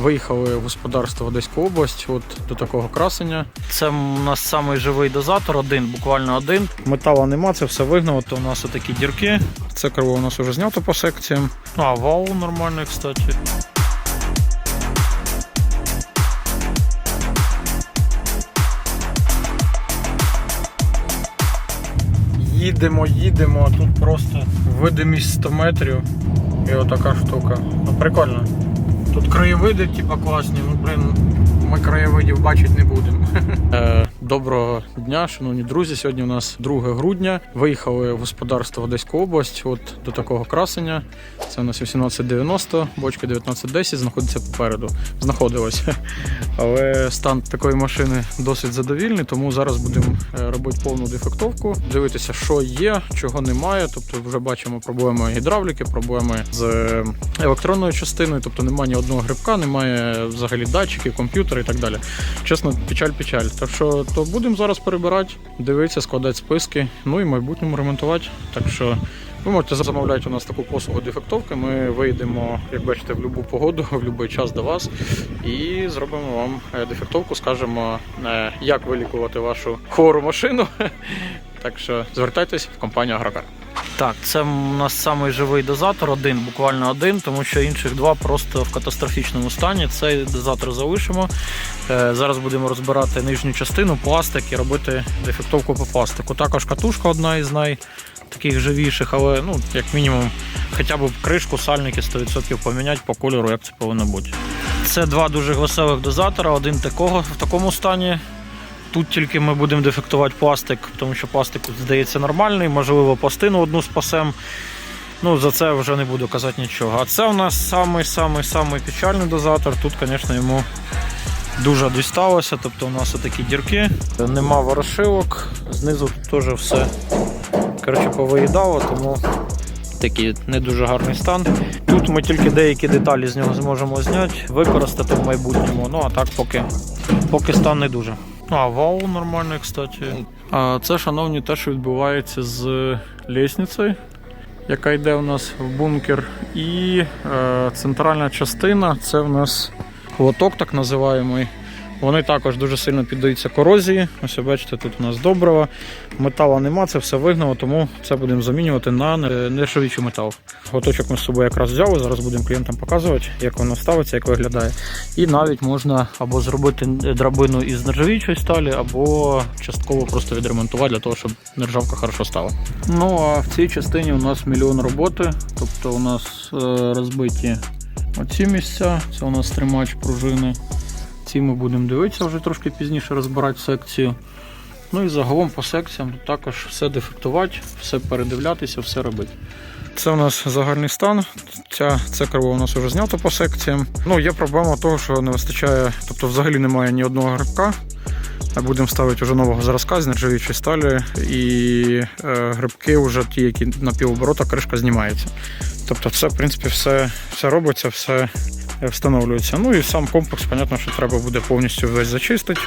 Виїхали в господарство в Одеську область, от до такого красення. Це у нас самий живий дозатор, один, буквально один. Метала нема, це все вигнало, то у нас отакі дірки. Це крило у нас вже знято по секціям. А, вал нормальний, кстати. Їдемо, їдемо, а тут просто видимість 100 метрів і отака штука. Ну, прикольно. Тут краєвиди, типа класні, ну блин, ми краєвидів бачити не будемо. Доброго дня, шановні друзі. Сьогодні у нас 2 грудня. Виїхали в господарство Одеську область, от до такого красення. Це у нас 1890, бочка 1910 знаходиться попереду. Знаходилася. Але стан такої машини досить задовільний, тому зараз будемо е, робити повну дефектовку, дивитися, що є, чого немає. Тобто, вже бачимо проблеми гідравліки, проблеми з е, електронною частиною, тобто немає ні одного грибка, немає взагалі датчиків, комп'ютера і так далі. Чесно, печаль-печаль. Так що то будемо зараз перебирати, дивитися, складати списки, ну і в майбутньому ремонтувати. Так що ви можете замовляти у нас таку послугу дефектовки. Ми вийдемо, як бачите, в будь-яку погоду, в будь-який час до вас і зробимо вам е, дефектовку, скажемо, е, як вилікувати вашу хвору машину. Так що звертайтесь в компанію Агрокар. Так, це у нас самий живий дозатор, один, буквально один, тому що інших два просто в катастрофічному стані. Цей дозатор залишимо. Е, Зараз будемо розбирати нижню частину, пластик і робити дефектовку по пластику. Також катушка одна із най живіших, але ну, як мінімум, хоча б кришку, сальники 100% поміняти по кольору, як це повинно бути. Це два дуже веселих дозатора, один такого в такому стані. Тут тільки ми будемо дефектувати пластик, тому що пластик здається нормальний, можливо, пластину одну спасем. Ну, за це вже не буду казати нічого. А це у нас самий-самий-самий печальний дозатор. Тут, звісно, йому дуже дісталося. Тобто у нас отакі дірки, нема ворошилок, знизу теж все коротше, повиїдало, тому такий не дуже гарний стан. Тут ми тільки деякі деталі з нього зможемо зняти, використати в майбутньому. Ну а так поки, поки стан не дуже. А, вау нормальний, кстати. А це, шановні, те, що відбувається з лісницею, яка йде у нас в бункер. І е, центральна частина це у нас лоток, так називаємий. Вони також дуже сильно піддаються корозії. Ось бачите, тут у нас добрива. Метала нема, це все вигнало, тому це будемо замінювати на не- нержавіючий метал. Готочок ми з собою якраз взяли. Зараз будемо клієнтам показувати, як воно ставиться, як виглядає. І навіть можна або зробити драбину із нержавіючої сталі, або частково просто відремонтувати для того, щоб нержавка хорошо стала. Ну а в цій частині у нас мільйон роботи, тобто у нас е, розбиті оці місця, це у нас тримач пружини. Ці ми будемо дивитися вже трошки пізніше розбирати секцію. Ну і загалом по секціям також все дефектувати, все передивлятися, все робити. Це у нас загальний стан. Ця, це крило у нас вже знято по секціям. Ну, є проблема того, що не вистачає, тобто взагалі немає ні одного грибка. Будемо ставити вже нового зразка з нержавіючої сталі, і е, грибки вже ті, які на півоборота, кришка знімається. Тобто, це, в принципі, все, все робиться, все встановлюється. Ну і сам комплекс, понятно, що треба буде повністю весь зачистити.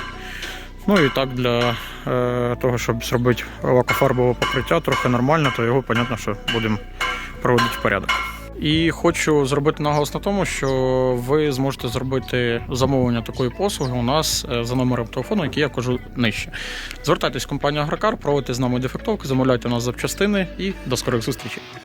Ну і так для е, того, щоб зробити лакофарбове покриття трохи нормально, то його, понятно, що будемо проводити в порядок. І хочу зробити наголос на тому, що ви зможете зробити замовлення такої послуги у нас е, за номером телефону, який я кажу нижче. Звертайтесь в компанію Агрокар, проводьте з нами дефектовки, замовляйте у нас запчастини і до скорих зустрічей.